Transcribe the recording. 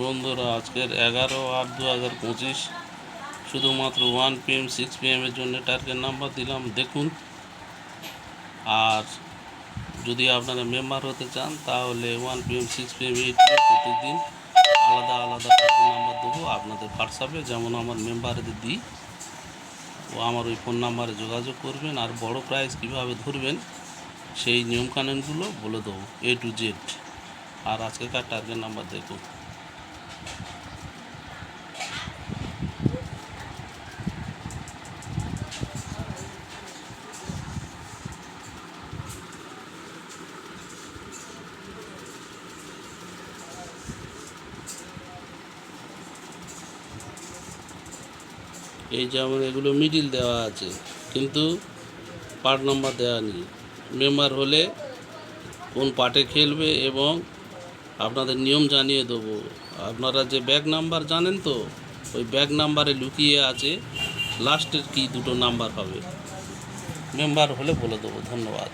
বন্ধুরা, আজকের এগারো আট দু হাজার পঁচিশ, শুধুমাত্র ওয়ান পিএম সিক্স পিএমের জন্য টার্গেট নাম্বার দিলাম, দেখুন। আর যদি আপনারা মেম্বার হতে চান, তাহলে one PM six PM eight প্রতিদিন আলাদা আলাদা টার্গেট নাম্বার দেবো আপনাদের হোয়াটসঅ্যাপে যেমন আমার মেম্বারদের দিই। ও আমার ওই ফোন নাম্বারে যোগাযোগ করবেন, আর বড় প্রাইজ কীভাবে ধরবেন, সেই নিয়মকানুনগুলো বলে দেবো এ টু জেড আর আজকেকার টার্গেট নাম্বার দেখুন। এই যেমন এগুলো মিডিল দেওয়া আছে, কিন্তু পার্ট নাম্বার দেওয়া নেই। মেম্বার হলে কোন পার্টে খেলবে এবং আপনাদের নিয়ম জানিয়ে দেবো। আপনারা যে ব্যাগ নাম্বার জানেন তো, ওই ব্যাগ নাম্বারে লুকিয়ে আছে লাস্টের কি দুটো নাম্বার হবে। মেম্বার হলে বলে দেবো, ধন্যবাদ।